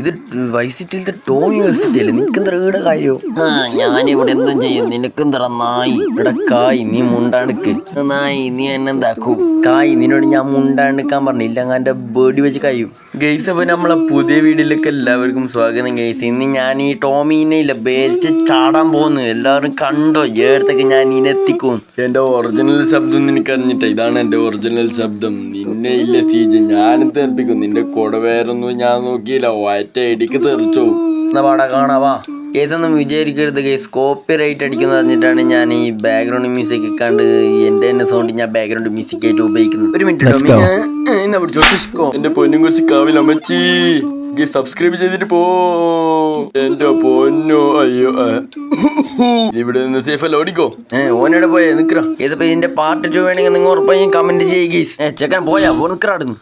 ഇത് വൈസിറ്റിലത്തെ ടോമി യൂണിവേഴ്സിറ്റി അല്ലേ നിനക്കും ഈടെ കാര്യോ? ആ ഞാനിവിടെ എന്തും ചെയ്യും. നിനക്കും തിറ നായി? ഇവിടെ കായ് നീ മുണ്ടാണിക്ക് നായി നീ എന്നെന്താക്കൂ കായ് നിന്നോട് ഞാൻ മുണ്ടാണ്ടിക്കാൻ പറഞ്ഞില്ല. അങ്ങാന്റെ ബേഡി വെച്ച് കഴിയും ഗെയ്സ് അപ്പോൾ നമ്മളെ പുതിയ വീഡിയോയിലേക്ക് എല്ലാവർക്കും സ്വാഗതം ഗെയ്സ്. ഇന്ന് ഞാൻ ഈ ടോമീനെ ഇല്ല ബേച്ച് ചാടാൻ പോകുന്നു. എല്ലാവരും കണ്ടോ? ഏടത്തൊക്കെ ഞാൻ ഇനെത്തിക്കും എന്റെ ഒറിജിനൽ ശബ്ദം നിനക്ക് അറിഞ്ഞിട്ട? ഇതാണ് എന്റെ ഒറിജിനൽ ശബ്ദം. നിന്നെ ഇല്ല സീജ് ഞാൻ തെറിപ്പിക്കും. നിന്റെ കൂടെ വേറൊന്നും ഞാൻ നോക്കിയില്ല. ഒറ്റ ഇടിക്ക് തെറിച്ചു. എന്നാ പാടാ കാണാവാ കേസ് ഒന്നും വിചാരിക്കരുത് കേസ്. കോപ്പി റൈറ്റ് അടിക്കുന്ന പറഞ്ഞിട്ടാണ് ഞാൻ ഈ ബാക്ക്ഗ്രൗണ്ട് മ്യൂസിക് കണ്ട് എന്റെ തന്നെ സൗണ്ട് ഞാൻ ബാക്ക്ഗ്രൗണ്ട് മ്യൂസിക് ആയിട്ട് ഉപയോഗിക്കുന്നത്. ഒരു മിനിറ്റ് എന്റെ പൊന്നും കുറിച്ച് കാവിൽ അമ്മച്ചി സബ്സ്ക്രൈബ് ചെയ്തിട്ട് പോ. എന്റെ പൊന്നോ അയ്യോ. ഇവിടെ നിന്ന് സേഫ് അല്ല? ഓടിക്കോ. ഏ ഓനോട് പോയേ നിക്കറ ഇതിന്റെ പാർട്ട് ടു വേണമെങ്കിൽ നിങ്ങൾ ഉറപ്പായി കമന്റ് ചെയ്യുക ചെക്കൻ പോയാ പോ നിക്കറാടുന്നു